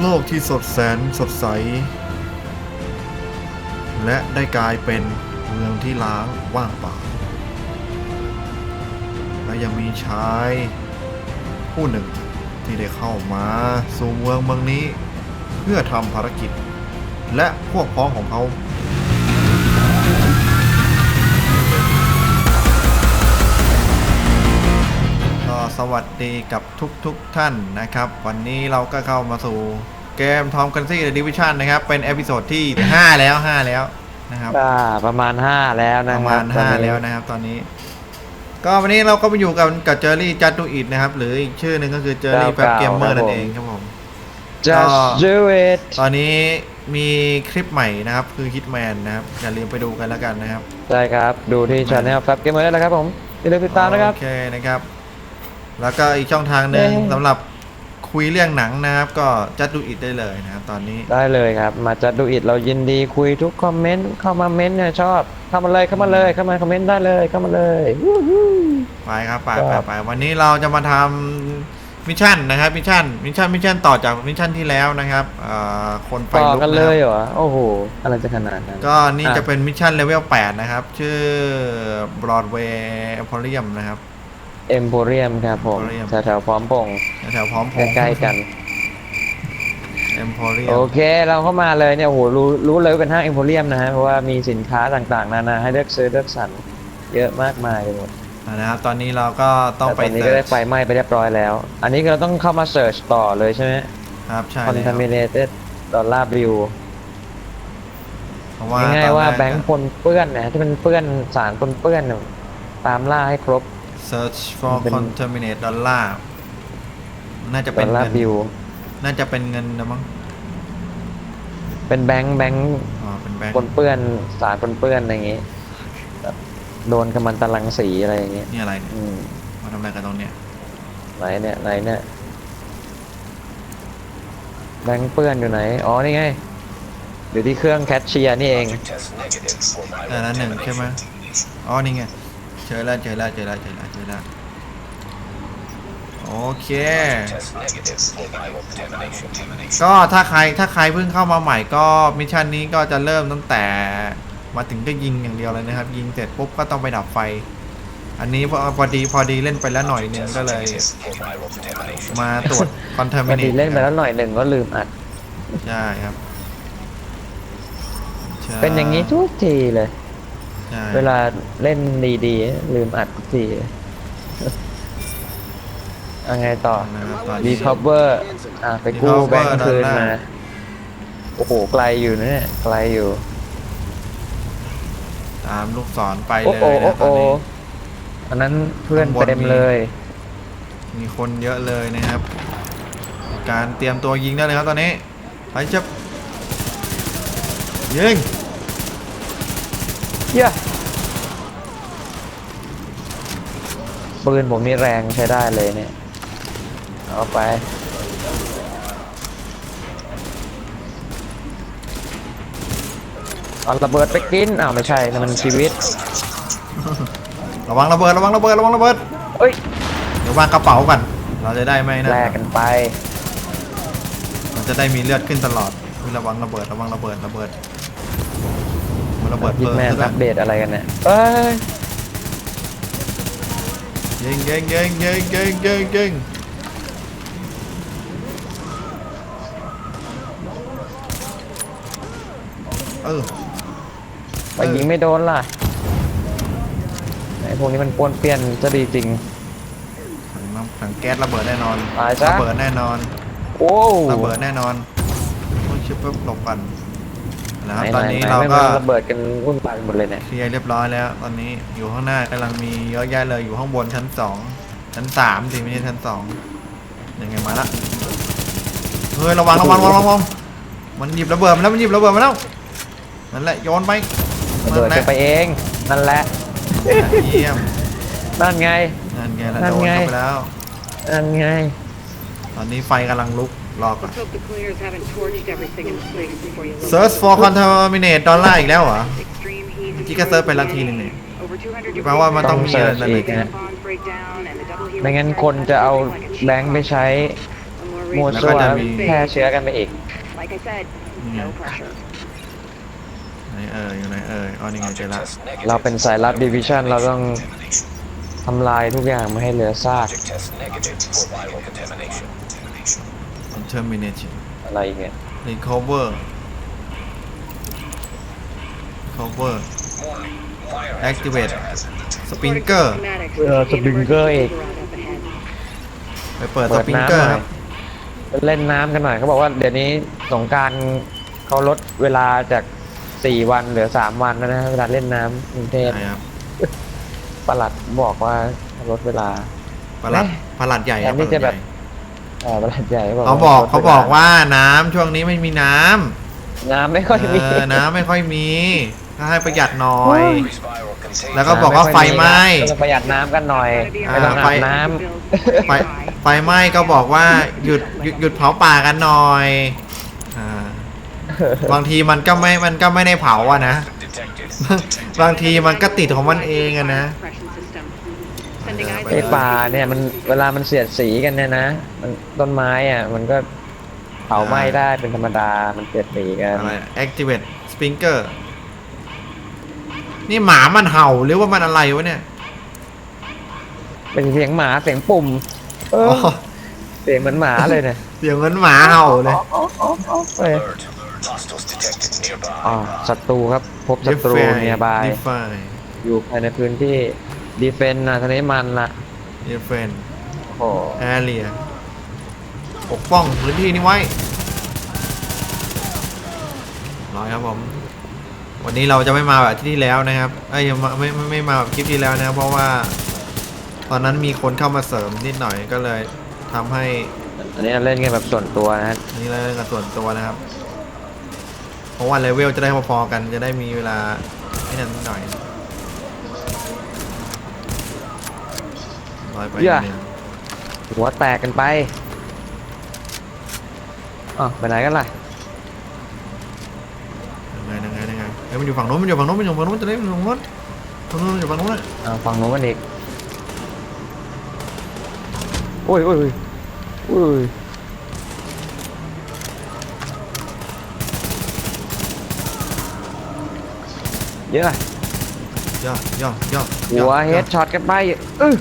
โลกที่สดแสนสดใส และได้กลายเป็นเมืองที่ล้างว่างเปล่า และยังมีชายผู้หนึ่งที่ได้เข้ามาสู่เมืองเมืองนี้ เพื่อทำภารกิจ และพวกพ้องของเขา สวัสดีกับทุกๆทท่านนะครับ วันนี้เราก็เข้ามาสู่เกม Tom Clancy The Division นะครับ เป็นเอพิโซดที่ 5 แล้ว 5 แล้วนะครับอ่าประมาณ5แล้วปนะระคมารับณตอนนี้5แล้วนะครับ ตอนนี้ ก็วันนี้เราก็มาอยู่กับกับเจอรี่จัดดูอิดนะครับ หรืออีกชื่อหนึ่งก็คือเจอรี่แฟบเกมเมอร์นั่นเองครับผม just do it ตอนนี้มีคลิปใหม่นะครับ คือ Hitman นะครับ อย่าลืมไปดูกันแล้วกันนะครับได้ครับ ดูที่ช anel ครับเกมเมอร์ได้แล้วครับผมอย่าลืมติดตามนะครับ โอเคนะครับ แล้วก็อีกช่องทางหนึ่งเย้สำหรับคุยเรื่องหนังนะครับ ก็จัดดูอิดได้เลยนะครับตอนนี้ ได้เลยครับ มาจัดดูอิดเรายินดีคุยทุกคอมเมนต์เข้ามาเม้นต์เนี่ยชอบเข้ามาเลยเข้ามาเลยเข้ามาคอมเมนต์ได้เลยเข้ามาเลยวู้ฮู้ ไปครับไปคไปรับ ไปวันนี้เราจะมาทำมิชชั่นนะครับมิชชั่นมิชชั่นมิชชั่นต่อจากมิชชั่นที่แล้วนะครับเอ่อคนไฟต่อลุกกันนะเลคยรับเหรอโอ้โหอะไรจะขนาดนั้น ก็นี่อะ จะเป็นมิชชั่นเลเวล8นะครับ ชื่อ Broadway Emporium นะครับ เอ็มโพเรียมครับผม Emporium แถวๆพร้อมพงษ์แถวๆพร้อมพงษ์ใกล้ๆกัน Emporium โอเค เราเข้ามาเลยเนี่ยโอ้โหรู้รู้เลยว่าเป็นห้างเอ็มโพเรียมนะฮะ เพราะว่ามีสินค้าต่างๆ นานาให้เลือกซื้อเลือกสรรเยอะมากมายไปหมดอะนะครับตอนนี้เราก็ต้องแต่ไปตอนนี้ก็ได้ search ไฟไหม้ไปเรียบร้อยแล้ว อันนี้เราต้องเข้ามาเสิร์ชต่อเลยใช่ไหม ครับใช่แล้ว contaminated dollar bill เพราะว่าง่ายตอนๆว่ารกแบงค์ปนเปื้อนนะที่มันเปื้อนสารปนเปื้อนเนี่ยตามล่าให้ครบ search for เป็น contaminate dollar น่าจะเป็น dollar เงิน bill น่าจะเป็นเงินนะมั้งเป็นแบงค์แบงค์อ๋อเป็นแบงค์ปนเปื้อนสารปนเปื้อนอะไรอย่างงี้แบบโดนกัมมันตรังสีอะไรอย่างเงี้ยนี่อะไรเนี่ยอืมมาทำอะไรกันตรงเนี้ยไหนเนี่ยไหนเนี่ยแบงค์เปื้อนอยู่ไหนอ๋อนี่ไงอยู่ที่เครื่องแคชเชียร์นี่เองแต่ละหนึ่งใช่ไหมอ๋อนี่ไง เจอแล้วเจอแล้วเจอแล้วเจอแล้วเจอแล้วโอเค ก็ถ้าใครถ้าใครเพิ่งเข้ามาใหม่ก็มิชชั่นนี้ก็จะเริ่มตั้งแต่มาถึงก็ยิงอย่างเดียวเลยนะครับ ยิงเสร็จปุ๊บก็ต้องไปดับไฟ อันนี้พอพอดีพอดีเล่นไปแล้วหน่อยหนึงก็เลย มาตรวจคอนเทอร์มิพอเนดีตเล่นไปแล้วหน่อยหนึ่งก็ลืมอัดใช่ครับใช่เป็นอย่างนี้ทุกทีเลย ใช่เวลาเล่นดีๆ ลืมอัดทุกทีเอาไงต่อ นะครับตอนนี้ recover อะไปกู้ recover แบงค์คืนดอลมาลาร์โอ้โห ไกลอยู่นะเนี่ย ไกลอยู่ ตามลูกศรไปโอ้เลยโอ้นะตโอ้อนโอ้นี้ อันนั้นเพื่อนข้างบน เต็มมีเลย มีคนเยอะเลยนะครับ การเตรียมตัวยิงได้เลยครับตอนนี้ไปจับยิง เย้ยปืนผมนี่แรงใช้ได้เลยเนี่ย เอาไป เอาระเบิดไปกิน อ้าว ไม่ใช่นั่นมันชีวิต ระวังระเบิดระวังระเบิดระวังระเบิด เอ้ย เดี๋ยววางกระเป๋าก่อนเราจะได้ไม่นะแลกกันไป มันจะได้มีเลือดขึ้นตลอดอุ๊ยระวังระเบิดระวังระเบิดระเบิด มันระเบิดยิเปิดดแมนซะอัปเดตอะไรกันเนี่ยเอ้ยยิงยิงยิงยิงยิงยิงยิงเออไปยิงไม่โดนล่ะไอ้พวกนี้มันป้วนเปี้ยนจะดีจริงถังน้ำถังแก๊สระเบิดแน่นอนตายซะระเบิดแน่นอนโอ้ระเบิดแน่นอนโอ้ยชิบปุ๊บหลบกัน นะครับไหตอนนี้ไหเราไม่ก็มันระเบิดกันวุ่นวายหมดเลยเนี่ยเคลียร์เรียบร้อยแล้ว ตอนนี้อยู่ข้างหน้ากำลังมีเยอะแยะเลยอยู่ข้างบนชั้นสองชั้นสามสิไม่ใช่ชั้นสองยังไงมาละเฮ้ยระวังระวังระวังระวังมันหยิบระเบิดมาแล้วมันหยิบระเบิดมาแล้วนั่นแหละโยนไประเบิดนั่นแหกัละนไปเองนั่นแหละเยี่ยมนั่นไงนั่นไงแล้วนั่นโดนไงเข้าไปแล้วนั่นไง ตอนนี้ไฟกำลังลุก รอก่อน Let's hope the cleaners haven't torched everything in place before you load Search for contaminate ดอลลาร์อีกแล้วเหรอ Extreme heat เมื่อกี้ก็เซิร์ชไปแล้วทีนึงนี่ Over 200แปลว่ามันต้องมีอะไรต้องเสิร์ชอีก Bonds break down and the double helix ไม่งั้นคนจะเอาแบงค์ไปใช้มัวแล้วซัก็วจะมีแพร่เชื้อกันไปอีก Like I said, no pressure. ไหนเอ่ยอยู่ไหนเอ่ยอ๋อนี่ไงเจอละ เราเป็นสายลับดิวิชั่นเราต้องทำลายทุกอย่างไม่ให้เหลือซาก test negative for viral contamination. Termination อะไรอีกเนี่ย recover recover Warning. Fire activate According to sprinkler schematics, Uh, there's an sprinkler emergency อีก override up ahead. ไปเปิดสเปิดปริงน้ำเกอหร์น่คอรัยบเล่นน้ำกันหน่อยเขาบอกว่าเดี๋ยวนี้สงกรารเขาลดเวลาจากสี่วันเหลือสามวันแล้วนะเวลาเล่นน้ำกรุงเทพใช่ครับประหลัดบอกว่าลดเวลา ประหลัดแม่ประหลัดใหญ่ครับแทนที่จะแบบ ประหลัดใหญ่เออประหลัดใหญ่เขาบอกลดเขาวลบอกว่าน้ำช่วงนี้ไม่มีน้ำน้ำไม่ค่อยมีเออน้ำไม่ค่อยมีถ้าให้ประหยัดหน่อย Increase viral contagion. แล้วก็บอกว่าไฟไหม้ก็ต้องประหยัดน้ำกันหน่อยอ่าไม่ต้องไฟอาบน้ไฟไฟไหม้ก็บอกว่าหยุดหยุดหยุดเผาป่ากันหน่อยอ่าำบางทีมันก็ไม่มันก็ไม่ได้เผาอะนะ Detected. บางทีมันก็ติดของมันเองอะนะ Suppression system. Sending ไปไอ้เลยป่าเนี่ยมันเวลามันเสียดสีกันเนี่ยนะมันต้นไม้อะมันก็เผาไหม้ได้เป็นธรรมดา มันเสียดสีกันอะไร activate sprinkler นี่หมามันเห่าหรือว่ามันอะไรวะเนี่ย เป็นเสียงหมาเสียงปุ่ม เอออ๋อเสียงเหมือนหมาเลยเนี่ยเสียงเหมือนหมาเห่าเลยเอ้ย Alert. Hostiles detected nearby. อ๋อศัตรูครับ พบศัตรู Define เนียบาย define อยู่ภายในพื้นที่ ดีเฟนนะทีนี้มันละ define โอ้โห area ปกป้องพื้นที่นี้ไว้ร้อยครับผม วันนี้เราจะไม่มาแบบที่ที่แล้วนะครับเอ้ยยังมาไม่ไม่ไม่มาแบบคลิปที่แล้วนะครับเพราะว่า ตอนนั้นมีคนเข้ามาเสริมนิดหน่อยก็เลยทำให้อันนี้เราเล่นกันแบบส่วนตัวนะอันนี้เราเล่นกับส่วนตัวนะครับ เพราะว่าเลเวลจะได้พอๆกันจะได้มีเวลาให้นั่นนิดหน่อย ร้อยไปเหี้ย เนี่ยหัวแตกกันไปอ๋อไปไหนกันล่ะ ยังไงยังไงยังไงเอ้ยมันอยู่ฝั่งโน้นมันอยู่ฝั่งโน้นมันอยู่ฝั่งโน้นจะได้มันอยู่ฝั่งโน้นฝั่งโน้นมันอยู่ฝั่งโน้นเลยอ่าฝั่งโน้นกันอีกโอ้ยโอ้ยโอ้ยโอ้ยเยอะย่อย่อย่อหัวเฮดช็อตกันไปเออ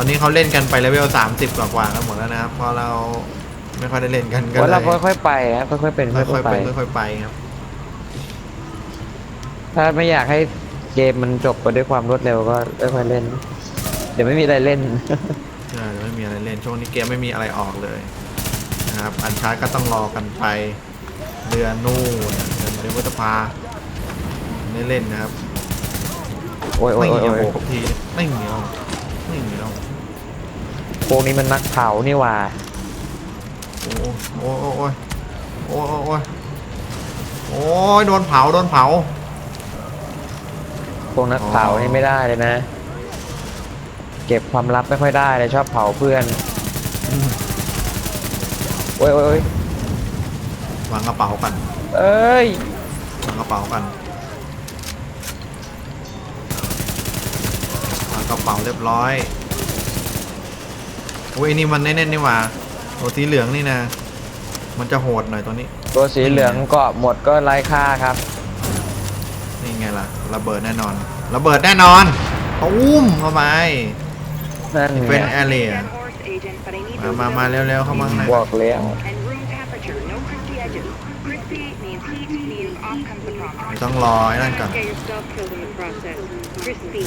อนนี้เขาเล่นกันไปเลเวล30กว่ากว่ากันหมดแล้วนะครับเพราะเราไม่ค่อยได้เล่นกันก็ว่าเลเรายค่อยๆไปครับค่อยๆเป็นค่ค่ออยยๆๆไป เป็นค่อยๆไปครับ ถ้าไม่อยากให้เกมมันจบไปด้วยความรวดเร็วก็ค่อยๆเล่น เดี๋ยวไม่มีอะไรเล่น ใช่ไม่มีอะไรเล่นช่วงนี้เกมไม่มีอะไรออกเลยนะครับอันชาร์จก็ต้องรอกันไปเดือนนู่นเดือนเดือนพฤษภาไม่เล่นนะครับโอ้ยโอ้ไม่ยโอ้ยเหี่ยวโอ้ยหกทีไม่เหนียวไม่เหนียว พวกนี้มันนักเผานี่หว่าโอ้โอ้โอ้ยโอ้ยโอ้ยโอ้ยโอ้ยโดนเผาโดนเผา พวกนักเผานี่ไม่ได้เลยนะ เก็บความลับไม่ค่อยได้เลยชอบเผาเพื่อนโอ้ยโอ้ยโอ้ยวางกระเป๋ากันเอ้ยวางกระเป๋ากันวางกระเป๋าเรียบร้อย โอ้ยไอ้นี่มันแน่นๆนี่หว่าตัวสีเหลืองนี่นะ มันจะโหดหน่อยตัวนี้ ตัวสีเหลืองเกาะหมดก็ไร้ค่าครับ นี่ไงล่ะ ระเบิดแน่นอน ระเบิดแน่นอนตุ้มเข้าไปนั่นเป็นไงแอเรีย Dead horse agent, but I need มา those มามา numbers. เร็วๆเข้ามาข้างในบอกแล้ว And room temperature, no crispy edges. Crispy means heat, means off comes the ไม่ promise. ต้องรอไอ้นั่นก่อน Get yourself killed in the process. Crispy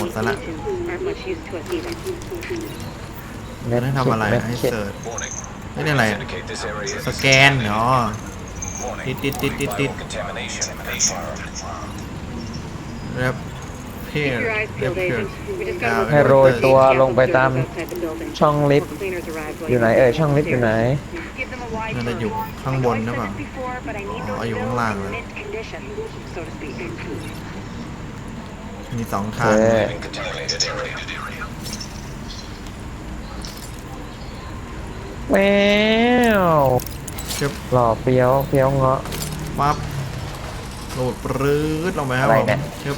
Một tá lạ. mutants aren't much use to us either. ไม่ได้ทำอะไรเม็ดให้เข็ดเสิร์ช Warning. ไม่ได้อะไร Indicate this area is สแกนเนาะ Warning. Tít, tít, tít, tít, tít. Viral contamination and fire. เรียบเพ Keep ร์ your eyes เรียบ peeled, เพร์ agent. We just Now, got ให้โรยตัวลงไปตาม outside the building. ช่องลิฟต์ Before cleaners arrive while อยู่ไหน you're เอ่ย upstairs. ช่องลิฟต์อยู่ไหน Give them a wide น่าจะ berth. อยู่ข้างบนหรือเปล่า I know I said this before, but I need อ๋อ those อยู่ข้าง bills ล่าง in เลย mint condition, so to speak. มีสองทาง เออ In contaminated area. แมวเชิบหล่อเฟี้ยวเฟี้ยวเงาะ ปั๊บโหลดปรื้ดลงไปครับอะไรผมเนี่ยเชิบ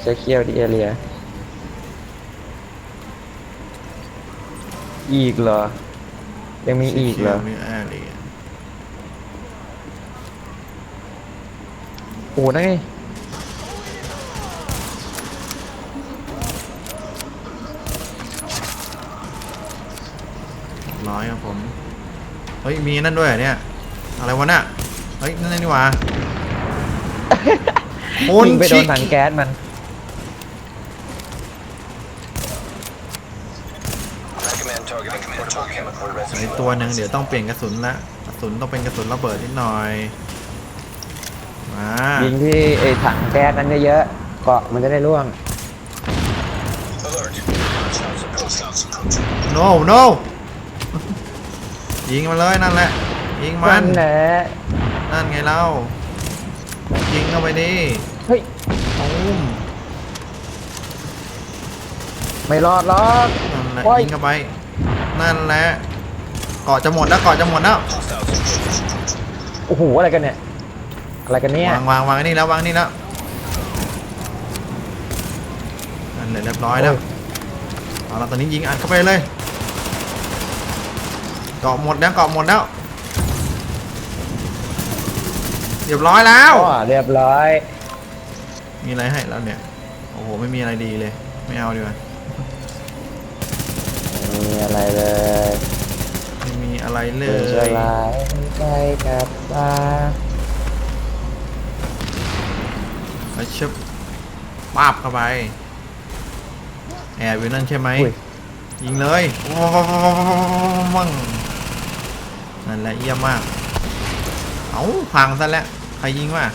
เซเคียวดีเอเรีย อีกเหรอ ยังมีอีกเหรอ มีแอร์เรียโอ้นั่นไง ร้ อยครับผม เฮ้ย มีนั่นด้วยเหรอเนี่ย อะไรวะน่ะ เฮ้ย นั่นนี่หว่าโอนยิงไปโดชินถังแก๊สมัน Recommend targeting portable chemical ไอ residue. ตัวหนึ่งเดี๋ยวต้องเปลี่ยนกระสุนละ กระสุนต้องเป็นกระสุนระเบิดนิดหน่อย มายิงที่ไอ้ถังแก๊สนั้นเยอะๆเกาะมันจะได้ร่วง Alert. Hostiles approaching. no no ยิงมาเลยนั่นแหละ ยิงมันนั่นแหละนั่นไงเล่ายิงเข้าไปดิเฮ้ยตูมไม่รอดหรอก นั่นแหละโอ้ย ยิงเข้าไป นั่นแหละเกาะจะหมดแล้วเกาะจะหมดแล้ว Hostiles approaching. โอ้โหอะไรกันเนี่ยอะไรกันเนี่ยวางวางวางไอ้นี่แล้ววางนี่แล้วนั่นเลยเรียบร้อยแล้วโอ้ยเอาละตอนนี้ยิงอัดเข้าไปเลยเกาะหมดแล้วเกาะหมดแล้ว เรียบร้อยแล้ว อ๋อเรียบร้อย มีอะไรให้แล้วเนี่ย โอ้โห ไม่มีอะไรดีเลย ไม่เอาดีกว่าไม่มีอะไรเลยไม่มีอะไรเลเดินสย ลายไปกับตาไปชึบปาบเข้าไป แอบอยู่นั่นใช่ไหมอุ้ยยิงเลยวัง นั่นแหละเยี่ยมมาก เอาพังซะแล้ว ใครยิงวะ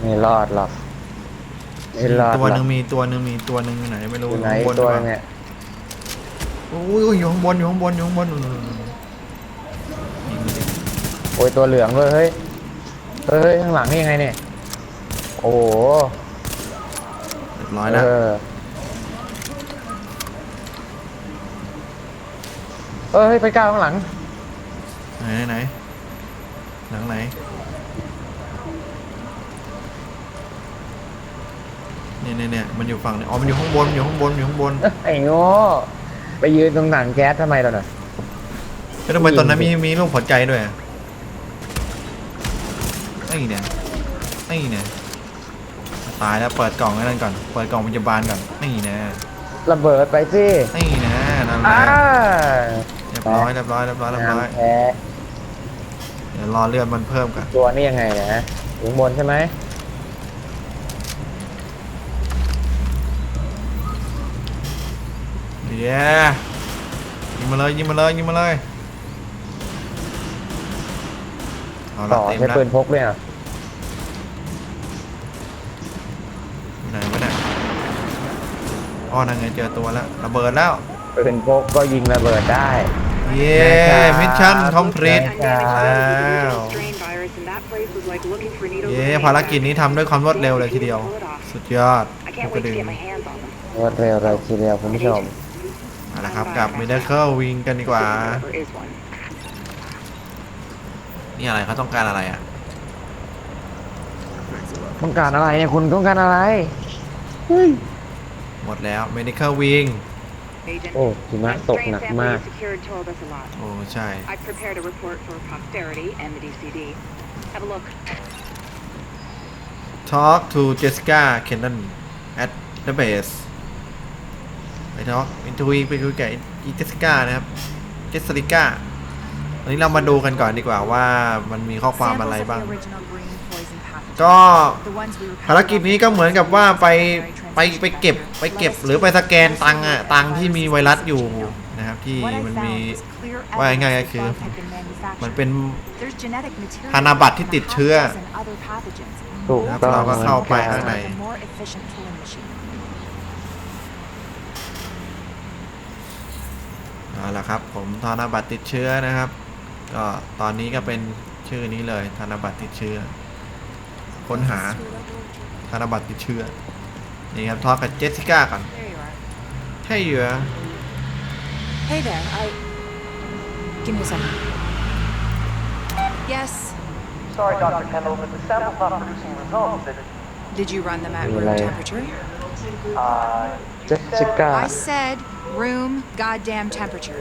ไม่รอดหรอกไม่รอดตัวหหรนึ่อกงมีตัวหนึ่งมีตัวหนึ่งอยู่ไหนไม่รู้อยู่ไหนข้างบนตัวหรือเปล่าเนี่ยโอ้ยอยู่ข้างบนอยู่ข้างบนอยู่ข้างบนนู่นๆๆยิงมันดิโอ้ยตัวเหลืองด้วยเฮ้ยเฮ้ยข้างหลังนี่ยังไงเนี่ยโอ้โหเรียบร้อยแล้วเออเอ้ยไปก้าวข้างหลัง ไหนไหนหลังไหนเนี่ยเนี่ยเนี่ยมันอยู่ฝั่งเนี่ยอ๋อมันอยู่ข้างบนอยู่ข้างบนอยู่ข้างบนไอ้โง่ไปยืนตรงถังแก๊สทำไมล่ะน่ะแล้วทำไมตอนนั้นมีมีรูปหัวใจด้วยอะไอ้เนี่ยไอ้เนี่ยตายแล้วเปิดกล่องไว้นั่นก่อนเปิดกล่องพยาบาลก่อนไอ้เนี่ยระเบิดไปสิไอ้เนี่ยนั่นแหอ้าละเรียบร้อยเรียบร้อยเรียบร้อยเรียบงามร้อยแพ้เดี๋ยวรอเลือดมันเพิ่มก่อนตัวนี่ยังไงนะอยู่ข้างบนใช่ไหมเย้ยิงมาเลยยิงมาเลยยิงมาเลยเอาละต่อเต็มใช้แล้วปืนพกด้วยอะอยู่ไหนวะเนี่ยอ๋อนั่นไงเจอตัวแล้วระเบิดแล้วปืนพกก็ยิงระเบิดได้ เย้มิชชั่นคอมพลีท I managed to แล้ว locate the strain virus, and that place was like looking for needles เย้ in a ภาร haystack. กิจนี้ทำด้วยความรวดเร็วเลยทีเดียว สุดยอด I ภู can't กระ wait ดึ to ง get my hands on them. รวดเร็วเลยทีเดียวคุณผู้ชมเอาละครับกับมิเดเคิลวิงกันดีกว่า There is one. นี่อะไรเขาต้องการอะไรอะต้องการอะไรเนี่ยคุณต้องการอะไร หมดแล้ว medical wing Agent, โอ้หิมะ that ตก strain หนัก sample มาก you secured told us a lot. โอ้ใช่ I've prepared a report for posterity and the DCD. Have a look. talk to Jessica Kennan at the base ไป talk อินทวีไปคุยกับอีเจสสิก้านะครับ เจสสิก้าวันนี้เรามาดูกันก่อนดีกว่าว่ามันมีข้อความอะไรบ้าง ก็ ภารกิจนี้ก็เหมือนกับว่าไป ไปไปเก็บไปเก็บหรือไปสแกนตังอะตังที่มีไวรัสอยู่นะครับที่มันมีว่าง่ายๆก็คือมันเป็นธนบัตรที่ติดเชื้อถูกครับต้องเราก็เข้าไปข้างในเอาละครับ ผมธนบัตรติดเชื้อนะครับ ก็ตอนนี้ก็เป็นชื่อนี้เลยธนบัตรติดเชื้อ ค้นหาธนบัตรติดเชื้อ นี่ครับทอล์กกับเจสสิก้าก่อน There you are. ใช่เหรอ Hey there, I. Give me a second. Yes. Sorry, Dr. Kendall, but the sample's not producing results that, Did you run them at room Relay. temperature? uh, เจสสิก้า I said Room goddamn temperature.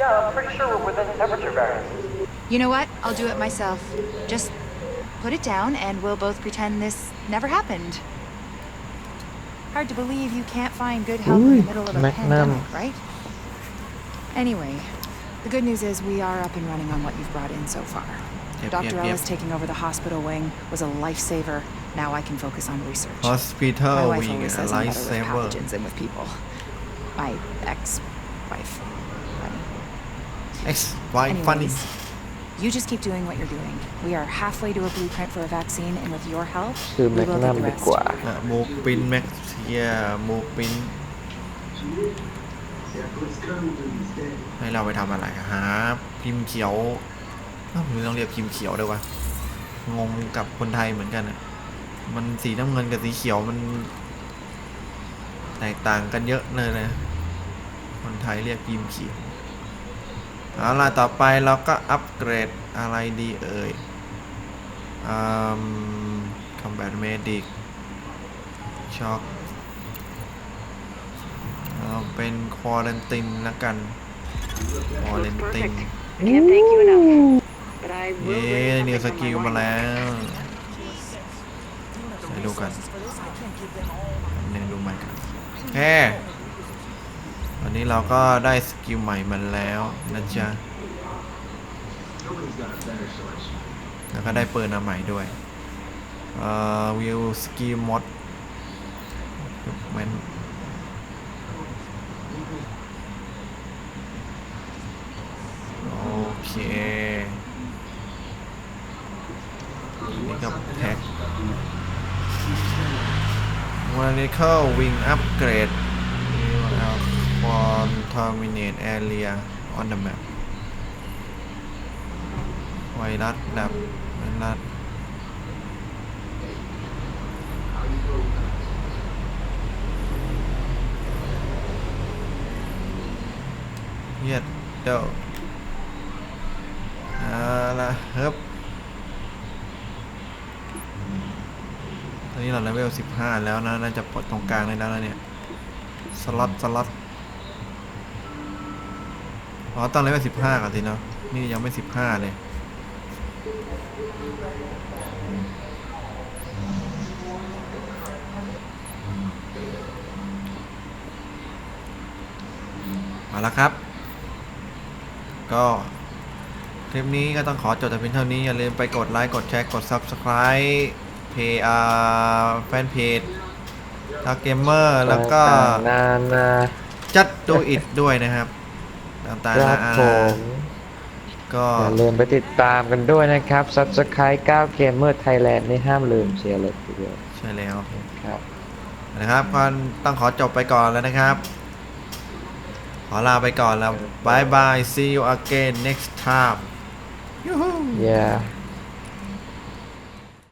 Yeah, I'm pretty sure we're within temperature variances. You know what? I'll do it myself. Just put it down and we'll both pretend this never happened. Hard to believe you can't find good help in the middle of a pandemic, right? Anyway, the good news is we are up and running on what you've brought in so far. Yep, Dr. Yep, Ellis yep. taking over the hospital wing was a lifesaver. Now I can focus on research. Hospital My wife always says I'm better with pathogens than with people. My ex-wife. Funny. Ex-wife funny. You just keep doing what you're doing. We are halfway to a blueprint for a vaccine, and with your help, we will get the rest. กว่าอะมูปินแม็กเปินให้เราไปทำอะไรหาพิมพ์เขียวอ้าวไม่ต้องเรียกพิมพ์เขียวด้วยวะงงกับคนไทยเหมือนกันอะมันสีน้ำเงินกับสีเขียวมัน แตกต่างกันเยอะเลยนะ คนไทยเรียกพิมพ์เขียวเอาล่ะต่อไปเราก็อัปเกรดอะไรดีเอ่ยอืม combat medic ช็อก เอาเป็น quarantine ละกัน Looks quarantine perfect. I can't thank you enough. But I เย้ will bring นิว something ส from กิล my มา morning แล้วไปดูกันหนึ่งดูใหม่กันแค่วันนี้เราก็ได้สกิลใหม่มาแล้วนะจ๊ะ แล้วก็ได้ปืนมาใหม่ด้วย เอ่อวิวสกิลมดมันโอ คนี่กับแท็กวันนี้เข้าวิ่งอัปเกรดนี่เอาฟอนทอมิเนตแอเรียออนเดอะแมปไวรัสดับไวรัสเยียดเดี๋ ละเฮ้บตอนนี้เราเลเวล15แล้วนะ น่าจะปลดตรงกลางได้แล้วนะเนี่ย สล็อต สล็อต อ๋อต้องเลเวล15ก่อนสิเนาะ นี่ยังไม่15เลยเอาละครับ ก็ คลิปนี้ก็ต้องขอจบแต่เพียงเท่านี้ อย่าลืมไปกดไลค์ กดแชร์ กด Subscribe เพจอ่าแฟนเพจทักเกมเมอร์แล้วก็นานาจัดดูอิดด้วยนะครับตางครันาบนาผม ก็อย่าลืมไปติดตามกันด้วยนะครับ Subscribe 9 Gamer Thailand นี่ห้ามลืมเชียร์เลยทีเดียวใช่แล้วครับนะครับก็ต้องขอจบไปก่อนแล้วนะครับ ขอลาไปก่อนแล้วบายบาย see you again next time ยูฮู yeah